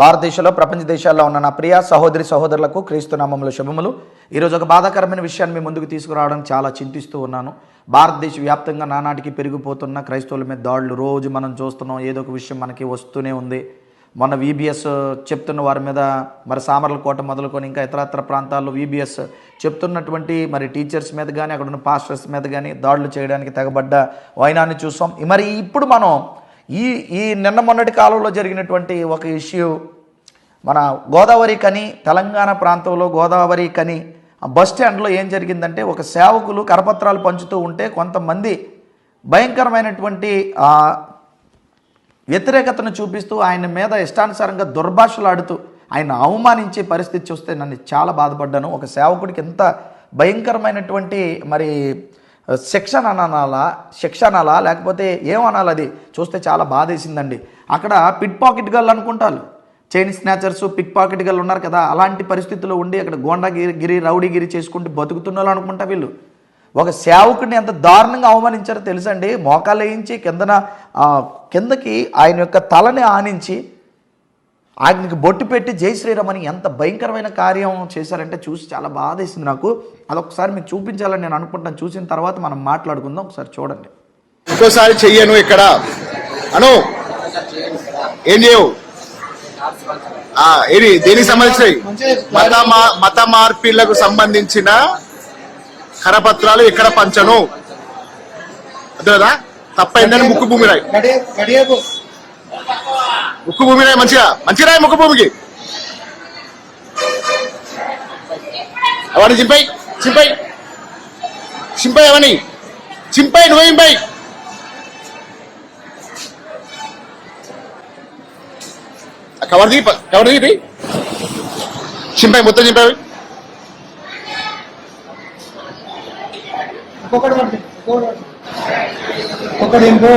భారతదేశంలో ప్రపంచ దేశాల్లో ఉన్న నా ప్రియ సహోదరి సహోదరులకు క్రీస్తునామంలో శుభములు. ఈరోజు ఒక బాధాకరమైన విషయాన్ని మీ ముందుకు తీసుకురావడం చాలా చింతిస్తూ ఉన్నాను. భారతదేశ వ్యాప్తంగా నానాటికి పెరిగిపోతున్న క్రైస్తవుల మీద దాడులు. రోజు మనం చూస్తున్నాం ఏదో ఒక విషయం మనకి వస్తూనే ఉంది. మొన్న వీబీఎస్ చెప్తున్న వారి మీద మరి సామర్ల కోట మొదలుకొని ఇంకా ఇతరత్ర ప్రాంతాల్లో వీబీఎస్ చెప్తున్నటువంటి మరి టీచర్స్ మీద కానీ అక్కడ ఉన్న పాస్టర్స్ మీద కానీ దాడులు చేయడానికి తెగబడ్డ వైనాన్ని చూసాం. మరి ఇప్పుడు మనం ఈ ఈ నిన్న మొన్నటి కాలంలో జరిగినటువంటి ఒక ఇష్యూ మన గోదావరి కని తెలంగాణ ప్రాంతంలో గోదావరి కని బస్ స్టాండ్లో ఏం జరిగిందంటే ఒక సేవకులు కరపత్రాలు పంచుతూ ఉంటే కొంతమంది భయంకరమైనటువంటి వ్యతిరేకతను చూపిస్తూ ఆయన మీద ఇష్టానుసారంగా దుర్భాషలాడుతూ ఆయన అవమానించే పరిస్థితి చూస్తే నన్ను చాలా బాధపడ్డాను. ఒక సేవకుడికి ఎంత భయంకరమైనటువంటి మరి శిక్షణ అనాలా శిక్ష అనాలా లేకపోతే ఏమనాలి అది చూస్తే చాలా బాధేసిందండి. అక్కడ పిట్ పాకెట్ గల్ అనుకుంటారు. చైన్ స్నాచర్స్ పిక్ పాకెట్ గల్ ఉన్నారు కదా అలాంటి పరిస్థితుల్లో ఉండి అక్కడ గోండాగిరి గిరి రౌడీగిరి చేసుకుంటూ బతుకుతున్న వాళ్ళు అనుకుంటా వీళ్ళు. ఒక సేవకుడిని ఎంత దారుణంగా అవమానించారో తెలుసండి? మోకాలు వేయించి కిందన కిందకి ఆయన యొక్క తలని ఆనించి ఆయనకి బొట్టు పెట్టి జై శ్రీరామ్ అని ఎంత భయంకరమైన కార్యం చేశారంటే చూసి చాలా బాధేసింది నాకు. అదొకసారి మీకు చూపించాలని నేను అనుకుంటాను. చూసిన తర్వాత మనం మాట్లాడుకుందాం. ఒకసారి చూడండి. ఇంకోసారి చెయ్యను ఇక్కడ. అను ఏం చేయవు? ఆ, ఏది దేనికి సంబంధించినవి? మత మత మార్పిళ్ళకు సంబంధించిన కరపత్రాలు ఇక్కడ పంచను? అర్థదా తప్పైందని ముక్కు భూమి రాయి. ముక్కు భూమి రాయి మంచిగా మంచి రాయి ముక్కు భూమికి. అవన్నీ చింపై చింపై చింపై అవని చింపై నువ్వే చింపై కవర్ తీ కవర్ తీ చింపై మొత్తం చింపాయి ఒక్కొక్కటి ఒక్కొక్కటి పడుతుంది ఒక్కటి ఇంకో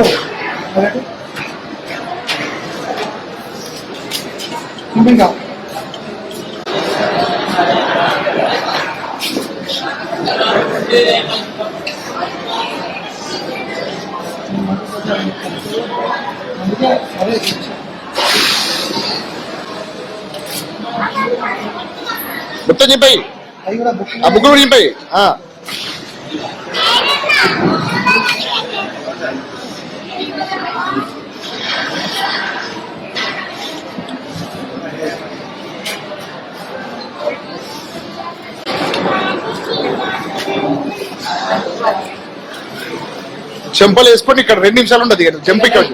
ఒకటి ఇంకా అందుకే అదే మొత్తం చింపాయి అది కూడా బుక్ ఆ బుక్ కూడా చింపాయి ఆ. చెంపలు వేసుకొని ఇక్కడ రెండు నిమిషాలు ఉండదు ఇక. చెంప ఇక్కడ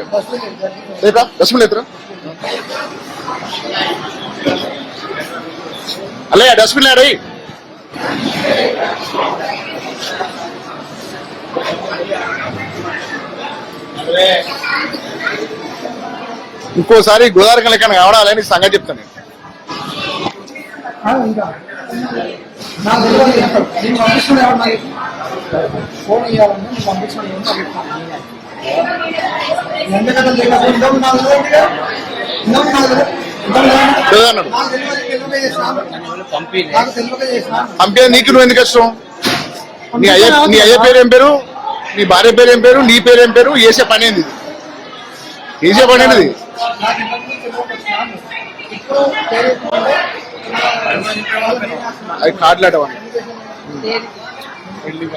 లేదా డస్ట్బిన్ ఎత్తరా అలే డస్ట్బిన్ లేడీ. ఇంకోసారి గోదావరి లెక్క కావడాలని సంగతి చెప్తాను నేను. ఫోన్ ఇవ్వాలని నేను పంపిస్తున్నాను ఇంతకు ఇంతకు పంపే నీకు నువ్వు ఎందుకు కష్టం? నీ అయ్య నీ అయ్య పేరు ఏం పేరు? నీ భార్య పేరు ఏం పేరు? నీ పేరు ఏం పేరు? ఏసే పని ఏంది ఏసే పని ఏంది అది కాట్లాడవని నేను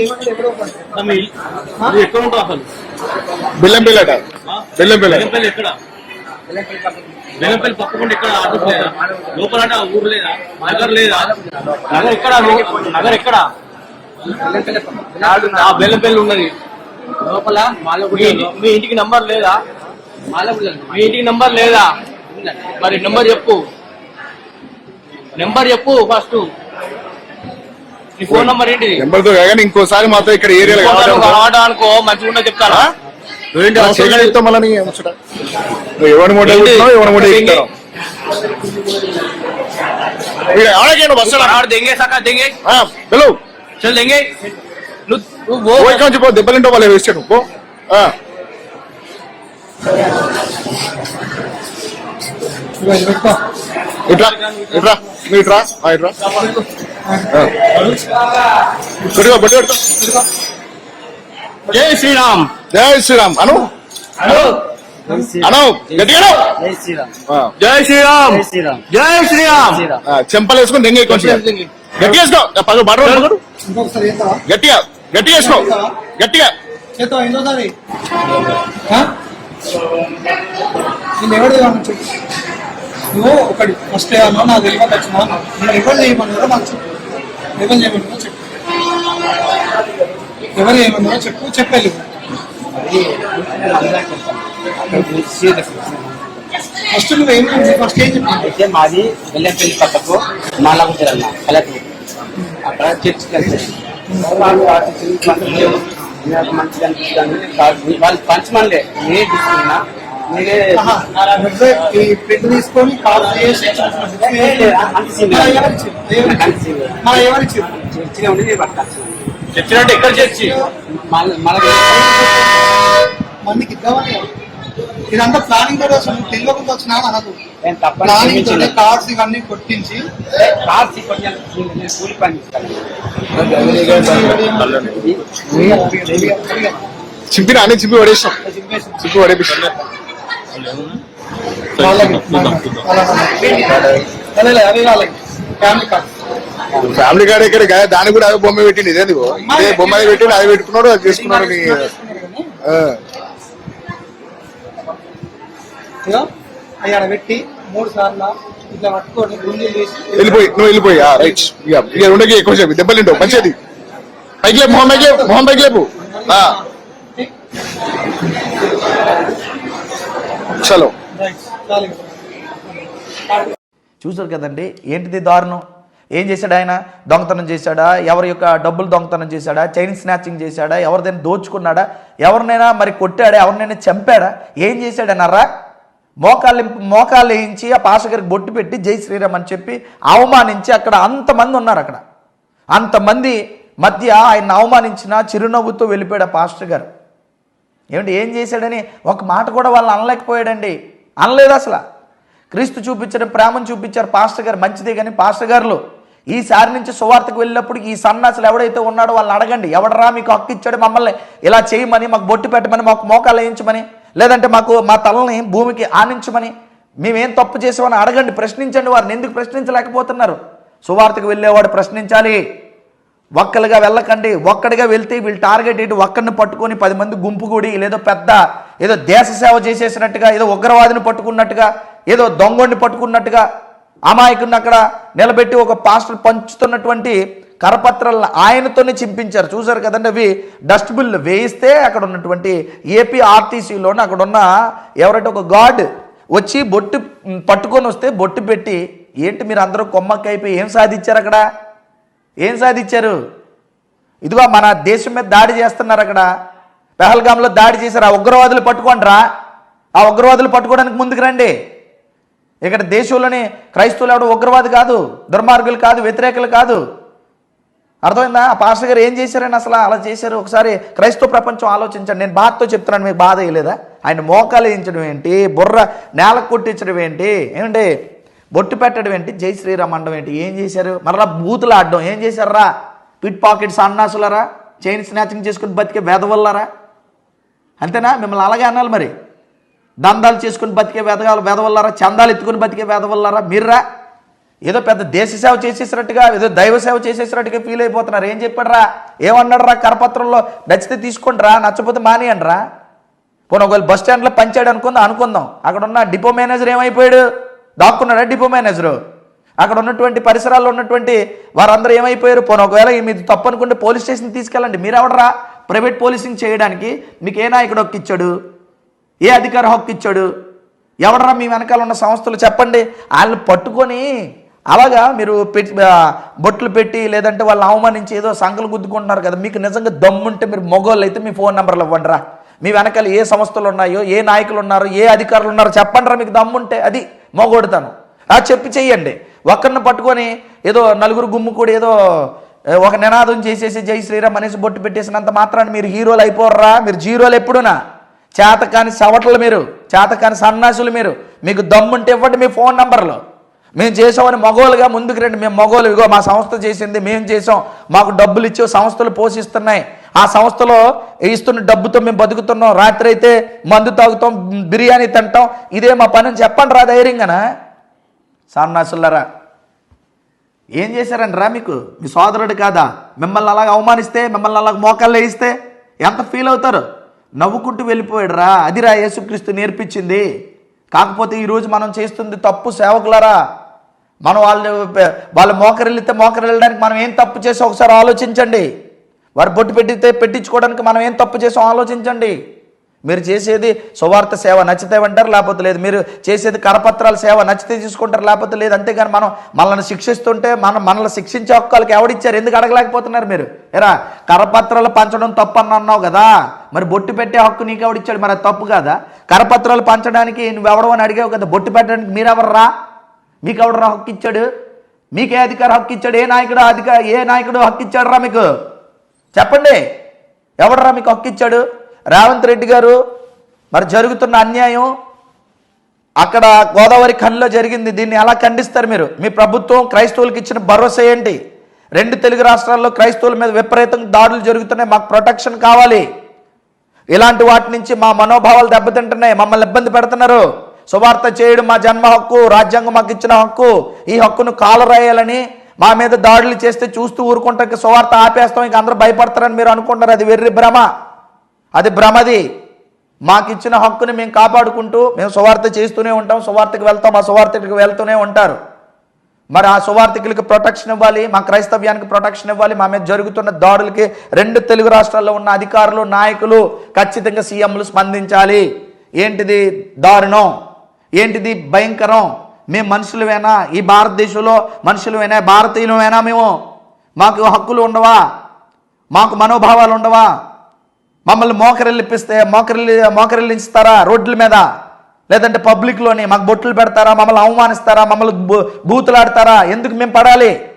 ఏమన్నా ఎక్కడో అసలు బెల్లం పిల్లట బెల్లం పిల్ల బెల్లంపల్లి ఎక్కడ బెల్లంపల్లి పక్కకుండా ఎక్కడ అడ్రస్ లేదా లోపల అంటే ఆ ఊరు లేదా? నగర్ లేదా? నగర్ ఎక్కడ? నగర్ ఎక్కడ? ఆ బెల్లంపల్లి ఉన్నది. లోపల మీ ఇంటి- మీ ఇంటికి నంబర్ లేదా? మీ ఇంటికి నంబర్ లేదా? మరి నెంబర్ చెప్పు. నెంబర్ చెప్పు ఫస్ట్. నీ ఫోన్ నంబర్ ఏంటిది? నెంబర్తో కానీ ఇంకోసారి మాత్రం ఇక్కడ ఏరియాలో ఆడ అనుకో మంచిగా ఉన్నా చెప్తారా? ఆ? మళ్ళీ ముచ్చట. నువ్వు ఎవరి మూట ఎవరి మూట ఎక్కుతావు ఆడకేను బస్సు ఆడ దెంగే సకా దెంగే. హలో ఇక్కడ నుంచి పో దెబ్బలింటో వాళ్ళే వేస్తాడు పో ఆ. ఇదిగో ఇది పెట్టుకో ఇట్రా ఇట్రా నువ్వు ఇట్రా ఆ, ఇట్రా ఆ. పెట్టుకో బట్టి పెట్టుకో జై శ్రీరామ్ జై శ్రీరామ్ అను అను గట్టిగా. జై శ్రీరామ్. జై శ్రీరామ్ జై శ్రీరామ్ చెంపలు వేసుకొని దెంగ కొంచెం గట్టిగా వేసుకో పగ చేస్తావా గట్టిగా గట్టిగా వేసుకో గట్టిగా నువ్వు ఒకటి ఫస్ట్ ఏమన్నా నాకు తెలియక వచ్చినా నేను ఎవరు చేయమన్నారో నాకు చెప్పు ఎవరు చేయమన్నారో చెప్పు ఎవరు చేయమన్నారో చెప్పు చెప్పాలి ఫస్ట్ నువ్వు ఏం ఫస్ట్ ఏం అయితే మాది వెల్లంపల్లి పక్కకు మాలాగుంటారన్న కలెక్టర్. అక్కడ పంపించారు. నాకు మంచిగా అనిపిస్తుంది. వాళ్ళు పంచమనిలే ఏ తీసుకున్నా ఈ ప్రింట్ తీసుకొని కాల్ చేసి ఉండి నేను పట్టుకొచ్చాను ఎక్కడ చర్చి? మళ్ళీ మళ్ళీ మందికి ఇద్దామని ఇదంతా ప్లానింగ్ కూడా అసలు తెలియకుండా వచ్చినా తప్పని ప్లానింగ్ క్షమించలేదు. కార్డ్స్ ఇవన్నీ కొట్టించి. కార్ తీసుకొని నేను కూలి పని. చింపిన అన్ని చింపి పడేసాం చింపి పడేపిస్తాం అవి ఫ్యామిలీ కార్డ్ ఇక్కడ దానికి కూడా అదే బొమ్మ పెట్టింది ఇదే బొమ్మ పెట్టి అది పెట్టుకున్నాడు అది చేసుకున్నాడు. ఇగో ఆడ పెట్టి మూడు సార్లు ఇట్లా పట్టుకొని గుండెలు తీసి వెళ్ళిపోయి నువ్వు వెళ్ళిపోయి రైట్. ఇక ఇక ఉండకి ఎక్కువ సేపు దెబ్బలు తింటావు మంచిది. పైకి లేపు మొహం పైకి లేపు మొహం పైకి లేపు. ఆ, చలో. చూసారు కదండి ఏంటిది దారుణం? ఏం చేశాడు ఆయన? దొంగతనం చేశాడా? ఎవరి యొక్క డబ్బులు దొంగతనం చేశాడా? చైన్ స్నాచింగ్ చేశాడా? ఎవరిదైనా దోచుకున్నాడా? ఎవరినైనా మరి కొట్టాడా? ఎవరినైనా చంపాడా? ఏం చేశాడన్నారా మోకాళ్ళు మోకాళ్ళు వేయించి ఆ పాషగారికి బొట్టు పెట్టి జై శ్రీరామ్ అని చెప్పి అవమానించి అక్కడ అంతమంది ఉన్నారు అక్కడ. అంతమంది మధ్య ఆయన అవమానించిన చిరునవ్వుతో వెళ్ళిపోయాడు ఆ పాస్టర్ గారు. ఏమిటి ఏం చేశాడని? ఒక మాట కూడా వాళ్ళు అనలేకపోయాడండి. అనలేదు అసలు. క్రీస్తు చూపించిన ప్రేమను చూపించారు పాస్టర్ గారు. మంచిదే కానీ పాస్టర్ గారులు ఈసారి నుంచి సువార్తకు వెళ్ళినప్పుడు ఈ సన్నాసులు ఎవడైతే ఉన్నాడో వాళ్ళని అడగండి. ఎవడరా మీకు హక్కు ఇచ్చాడు మమ్మల్ని? ఇలా చేయమని మాకు బొట్టు పెట్టమని మాకు మోకాలు వేయించమని లేదంటే మాకు మా తలని భూమికి ఆనించమని మేమేం తప్పు చేసామని అడగండి ప్రశ్నించండి వారిని. ఎందుకు ప్రశ్నించలేకపోతున్నారు? సువార్తకు వెళ్ళేవాడు ప్రశ్నించాలి. ఒక్కలుగా వెళ్ళకండి. ఒక్కడిగా వెళ్తే వీళ్ళు టార్గెట్ ఇటు ఒక్కడిని పట్టుకొని పది మంది గుంపు కూడి లేదో పెద్ద ఏదో దేశ సేవ చేసేసినట్టుగా ఏదో ఉగ్రవాదిని పట్టుకున్నట్టుగా ఏదో దొంగని పట్టుకున్నట్టుగా అమాయకుని అక్కడ నిలబెట్టి ఒక పాస్టర్ పంచుతున్నటువంటి కరపత్రాలను ఆయనతోనే చింపించారు. చూసారు కదండి అవి? డస్ట్బిన్లు వేయిస్తే అక్కడ ఉన్నటువంటి ఏపీ ఆర్టీసీలోని అక్కడ ఉన్న ఎవరైతే ఒక గాడ్ వచ్చి బొట్టు పట్టుకొని వస్తే బొట్టు పెట్టి ఏంటి మీరు అందరూ కొమ్మక్కైపోయి ఏం సాధించారు అక్కడ? ఏం సాధించారు? ఇదిగో మన దేశం మీద దాడి చేస్తున్నారు అక్కడ. పెహల్గాంలో దాడి చేశారు. ఆ ఉగ్రవాదులు పట్టుకోండిరా ఆ ఉగ్రవాదులు పట్టుకోవడానికి ముందుకు రండి. ఇక్కడ దేశంలోని క్రైస్తవులు ఎవడు ఉగ్రవాది కాదు దుర్మార్గులు కాదు వ్యతిరేకులు కాదు. అర్థమైందా? ఆ పాస్టర్ గారు ఏం చేశారని అసలు అలా చేశారు? ఒకసారి క్రైస్తవ ప్రపంచం ఆలోచించండి. నేను బాధతో చెప్తున్నాను మీకు బాధ వేయలేదా? ఆయన మోకాలు వేయించడం ఏంటి? బుర్ర నేల కొట్టించడం ఏంటి? ఏమండి? బొట్టు పెట్టడం ఏంటి? జై శ్రీరామ్ అనడం ఏంటి? ఏం చేశారు? మరలా బూతులు ఆడడం. ఏం చేశారా పిట్ పాకెట్స్ అన్నాసులరా? చైన్ స్నాచింగ్ చేసుకుని బతికే వెదవల్లరా అంతేనా? మిమ్మల్ని అలాగే అనాలి మరి. దందాలు చేసుకుని బతికే వెదగాలి వెదవల్లరా చందాలు ఎత్తుకుని బతికే వెదవల్లరా మీర్రా? ఏదో పెద్ద దేశ సేవ చేసేసినట్టుగా ఏదో దైవ సేవ చేసేసినట్టుగా ఫీల్ అయిపోతున్నారు. ఏం చెప్పాడరా? ఏమన్నాడు రా కరపత్రంలో? నచ్చితే తీసుకోండి రా నచ్చపోతే మానేయండి రా పోనీ ఒకవేళ బస్ స్టాండ్లో పంచాడు అనుకుందాం అనుకుందాం. అక్కడ ఉన్న డిపో మేనేజర్ ఏమైపోయాడు? దాక్కున్నాడా డిపో మేనేజరు? అక్కడ ఉన్నటువంటి పరిసరాల్లో ఉన్నటువంటి వారందరూ ఏమైపోయారు? పోనీ ఒకవేళ మీరు తప్పు అనుకుంటే పోలీస్ స్టేషన్ తీసుకెళ్ళండి. మీరు ఎవడరా ప్రైవేట్ పోలీసింగ్ చేయడానికి మీకు ఏ నాయకుడు హక్కు ఇచ్చాడు? ఏ అధికారి హక్కు ఇచ్చాడు? ఎవడరా మీ వెనకాల ఉన్న సంస్థలు? చెప్పండి. వాళ్ళని పట్టుకొని అలాగా మీరు పెట్టి బొట్లు పెట్టి లేదంటే వాళ్ళని అవమానించి ఏదో సంకలు గుద్దుకుంటున్నారు కదా మీకు నిజంగా దమ్ముంటే మీరు మొగోళ్ళు అయితే మీ ఫోన్ నెంబర్లు ఇవ్వండి రా. మీ వెనకాల ఏ సంస్థలు ఉన్నాయో ఏ నాయకులు ఉన్నారో ఏ అధికారులు ఉన్నారో చెప్పండి రా మీకు దమ్ముంటే. అది మొగోడుతాను. ఆ చెప్పి చెయ్యండి. ఒక్కరిని పట్టుకొని ఏదో నలుగురు గుమ్ము కూడా ఏదో ఒక నినాదం చేసేసి జై శ్రీరామ్ అనేసి బొట్టు పెట్టేసినంత మాత్రాన్ని మీరు హీరోలు అయిపోర్రా. మీరు జీరోలు ఎప్పుడునా? చేతకాని సవటలు మీరు చేతకాని సన్నాసులు మీరు. మీకు దమ్ముంటే ఇవ్వండి మీ ఫోన్ నంబర్లు. మేము చేసామని మగోలుగా ముందుకు రండి. మేము మగోలు ఇగో మా సంస్థ చేసింది మేము చేసాం మాకు డబ్బులు ఇచ్చి సంస్థలు పోషిస్తున్నాయి. ఆ సంస్థలో ఇస్తున్న డబ్బుతో మేము బతుకుతున్నాం. రాత్రి అయితే మందు తాగుతాం బిర్యానీ తింటాం. ఇదే మా పని చెప్పండి రా ధైర్యంగానా? సాన్నాసులారా ఏం చేశారండి రా మీకు? మీ సోదరుడు కాదా? మిమ్మల్ని అలాగ అవమానిస్తే మిమ్మల్ని అలాగ మోకాళ్ళు వేయిస్తే ఎంత ఫీల్ అవుతారు? నవ్వుకుంటూ వెళ్ళిపోయాడు రా. అదిరా యేసుక్రీస్తు నేర్పించింది. కాకపోతే ఈరోజు మనం చేస్తుంది తప్పు సేవకులరా. మనం వాళ్ళు వాళ్ళు మోకరి వెళ్ళడానికి మనం ఏం తప్పు చేసాం ఒకసారి ఆలోచించండి. వారు బొట్టు పెట్టితే పెట్టించుకోవడానికి మనం ఏం తప్పు చేసాం ఆలోచించండి. మీరు చేసేది సువార్త సేవ నచ్చితే అంటారు లేకపోతే లేదు. మీరు చేసేది కరపత్రాల సేవ నచ్చితే తీసుకుంటారు లేకపోతే లేదు. అంతేగాని మనం మనల్ని శిక్షిస్తుంటే మనం మనల్ని శిక్షించే హక్కులకి ఎవడిచ్చారు ఎందుకు అడగలేకపోతున్నారు మీరు? ఎరా కరపత్రాలు పంచడం తప్పు అని అన్నావు కదా. మరి బొట్టు పెట్టే హక్కు నీకు ఎవడిచ్చాడు మరి అది తప్పు కదా? కరపత్రాలు పంచడానికి నువ్వు ఎవడో అని అడిగావు కదా? బొట్టు పెట్టడానికి మీరెవర్రా? మీకు ఎవడరా హక్కు ఇచ్చాడు మీకే అధికార హక్కు ఇచ్చాడు ఏ నాయకుడు అధికార ఏ నాయకుడు హక్కు ఇచ్చాడురా మీకు? చెప్పండి. ఎవడరా మీకు హక్కు ఇచ్చాడు రేవంత్ రెడ్డి గారు మరి జరుగుతున్న అన్యాయం అక్కడ గోదావరి ఖనిలో జరిగింది. దీన్ని ఎలా ఖండిస్తారు మీరు? మీ ప్రభుత్వం క్రైస్తవులకు ఇచ్చిన భరోసా ఏంటి? రెండు తెలుగు రాష్ట్రాల్లో క్రైస్తవుల మీద విపరీతంగా దాడులు జరుగుతున్నాయి. మాకు ప్రొటెక్షన్ కావాలి. ఇలాంటి వాటి నుంచి మా మనోభావాలు దెబ్బతింటున్నాయి. మమ్మల్ని ఇబ్బంది పెడుతున్నారు. సువార్త చేయడం మా జన్మ హక్కు రాజ్యాంగం మాకు ఇచ్చిన హక్కు. ఈ హక్కును కాలరాయాలని మా మీద దాడులు చేస్తే చూస్తూ ఊరుకుంటానికి సువార్త ఆపేస్తాం. ఇంక అందరూ భయపడతారని మీరు అనుకుంటారు అది వెర్రి భ్రమ. అది భ్రమది. మాకు ఇచ్చిన హక్కుని మేము కాపాడుకుంటూ మేము సువార్త చేస్తూనే ఉంటాం. సువార్తకు వెళ్తాం. ఆ సువార్తకి వెళ్తూనే ఉంటారు. మరి ఆ సువార్థికులకి ప్రొటెక్షన్ ఇవ్వాలి. మా క్రైస్తవ్యానికి ప్రొటెక్షన్ ఇవ్వాలి. మా మీద జరుగుతున్న దాడులకి రెండు తెలుగు రాష్ట్రాల్లో ఉన్న అధికారులు నాయకులు ఖచ్చితంగా సీఎంలు స్పందించాలి. ఏంటిది? దారుణం. ఏంటిది? భయంకరం. మేము మనుషులమేనా? ఈ భారతదేశంలో మనుషులమేనా? భారతీయులమేనా మేము? మాకు హక్కులు ఉండవా? మాకు మనోభావాలు ఉండవా? మమ్మల్ని మోకరిల్లిపిస్తే మోకరిల్లి మోకరిల్లిస్తారా రోడ్ల మీద? లేదంటే పబ్లిక్లోని మాకు బొట్లు పెడతారా? మమ్మల్ని అవమానిస్తారా? మమ్మల్ని బూ- బూతులాడతారా? ఎందుకు మేము పడాలి?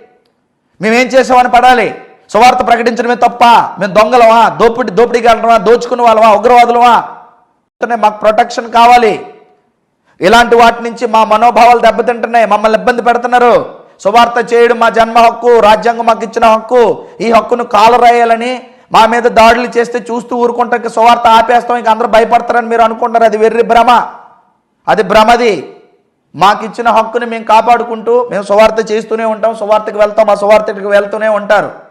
మేమేం చేసామని పడాలి? సువార్త ప్రకటించడమే తప్ప మేము దొంగలమా? దోపిడి దోపిడీగాలమా దోచుకునే వాళ్ళమా? ఉగ్రవాదులమా? మాకు ప్రొటెక్షన్ కావాలి. ఇలాంటి వాటి నుంచి మా మనోభావాలు దెబ్బతింటున్నాయి. మమ్మల్ని ఇబ్బంది పెడుతున్నారు. సువార్త చేయడం మా జన్మ హక్కు రాజ్యాంగం మాకు ఇచ్చిన హక్కు. ఈ హక్కును కాలరాయాలని మా మీద దాడులు చేస్తే చూస్తూ ఊరుకుంటానికి సువార్త ఆపేస్తాం. ఇంక అందరూ భయపడతారని మీరు అనుకుంటారు అది వెర్రి భ్రమ. అది భ్రమది. మాకు ఇచ్చిన హక్కుని మేము కాపాడుకుంటూ మేము సువార్త చేస్తూనే ఉంటాం. సువార్తకు వెళ్తాం. ఆ సువార్తకి వెళ్తూనే ఉంటారు.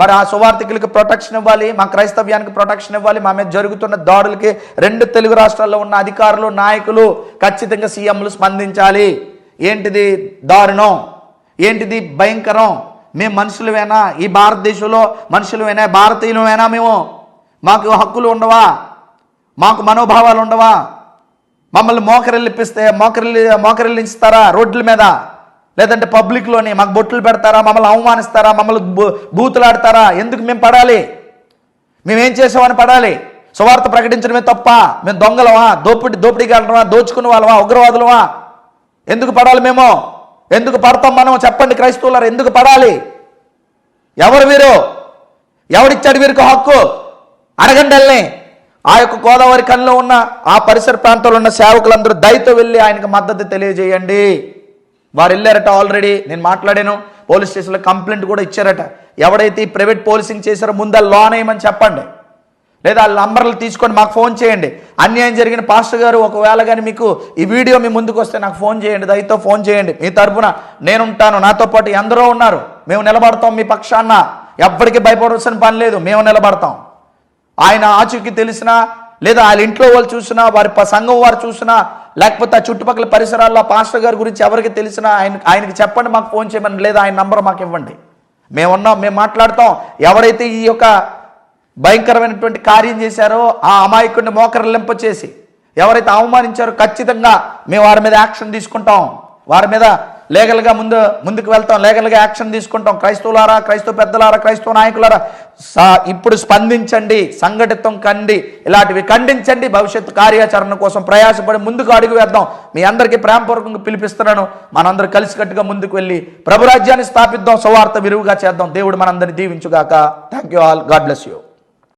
మరి ఆ సువార్థికులకి ప్రొటెక్షన్ ఇవ్వాలి మా క్రైస్తవ్యానికి ప్రొటెక్షన్ ఇవ్వాలి మా మీద జరుగుతున్న దాడులకి రెండు తెలుగు రాష్ట్రాల్లో ఉన్న అధికారులు నాయకులు ఖచ్చితంగా సీఎంలు స్పందించాలి. ఏంటిది దారుణం? ఏంటిది భయంకరం? మేము మనుషులమేనా? ఈ భారతదేశంలో మనుషులమేనా? భారతీయులమేనా మేము? మాకు హక్కులు ఉండవా? మాకు మనోభావాలు ఉండవా? మమ్మల్ని మోకరెళ్ళిపిస్తే మోకరెళ్ళి మోకరిల్లిస్తారా రోడ్ల మీద? లేదంటే పబ్లిక్లోని మాకు బొట్లు పెడతారా మమ్మల్ని అవమానిస్తారా మమ్మల్ని బూ- బూతులాడతారా? ఎందుకు మేము పడాలి? మేమేం చేసామని పడాలి? సువార్త ప్రకటించడమే తప్ప మేము దొంగలమా? దోపిడి దోపిడీగాలమా దోచుకున్న వాళ్ళమా? ఉగ్రవాదులమా? ఎందుకు పడాలి మేము? ఎందుకు పడతాం మనం? చెప్పండి క్రైస్తవులారు ఎందుకు పడాలి? ఎవరు వీరు? ఎవడిచ్చాడు వీరికి హక్కు? అడగండి వెళ్ళి ఆ యొక్క గోదావరి కన్నులో ఉన్న ఆ పరిసర ప్రాంతంలో ఉన్న సేవకులందరూ దయతో వెళ్ళి ఆయనకు మద్దతు తెలియజేయండి. వారు వెళ్ళారట ఆల్రెడీ. నేను మాట్లాడాను. పోలీస్ స్టేషన్లో కంప్లైంట్ కూడా ఇచ్చారట. ఎవడైతే ఈ ప్రైవేట్ పోలీసింగ్ చేశారో ముందు లోన్ వేయమని చెప్పండి. లేదా ఆ నంబర్లు తీసుకొని మాకు ఫోన్ చేయండి. అన్యాయం జరిగిన పాస్టర్ గారు ఒకవేళ కానీ మీకు ఈ వీడియో మీ ముందుకు వస్తే నాకు ఫోన్ చేయండి. దయతో ఫోన్ చేయండి. మీ తరఫున నేనుంటాను నాతో పాటు ఎందరో ఉన్నారు. మేము నిలబడతాం మీ పక్షాన్న ఎప్పటికీ భయపడవలసిన పని లేదు. మేము నిలబడతాం. ఆయన ఆచూకీ తెలిసినా లేదా వాళ్ళ ఇంట్లో వాళ్ళు చూసినా వారి సంఘం వారు చూసినా లేకపోతే ఆ చుట్టుపక్కల పరిసరాల్లో పాస్టర్ గారి గురించి ఎవరికి తెలిసినా ఆయన ఆయనకి చెప్పండి మాకు ఫోన్ చేయమని లేదా ఆయన నంబర్ మాకు ఇవ్వండి. మేము ఉన్నాం మేము మాట్లాడతాం. ఎవరైతే ఈ యొక్క భయంకరమైనటువంటి కార్యం చేశారో ఆ అమాయకుడిని మోకరలింప చేసి ఎవరైతే అవమానించారో ఖచ్చితంగా మేము వారి మీద యాక్షన్ తీసుకుంటాం. వారి మీద లీగల్గా ముందు ముందుకు వెళ్తాం లీగల్గా యాక్షన్ తీసుకుంటాం. క్రైస్తవులారా క్రైస్తవ పెద్దలారా క్రైస్తవ నాయకులారా సా- ఇప్పుడు స్పందించండి సంఘటితం కండి ఇలాంటివి ఖండించండి. భవిష్యత్తు కార్యాచరణ కోసం ప్రయాసపడి ముందుకు అడుగు వేద్దాం. మీ అందరికీ ప్రేమపూర్వకంగా పిలిపిస్తున్నాను. మనందరూ కలిసికట్టుగా ముందుకు వెళ్ళి ప్రభురాజ్యాన్ని స్థాపిద్దాం సువార్త విరువుగా చేద్దాం. దేవుడు మనందరినీ దీవించుగాక. Thank you all God bless you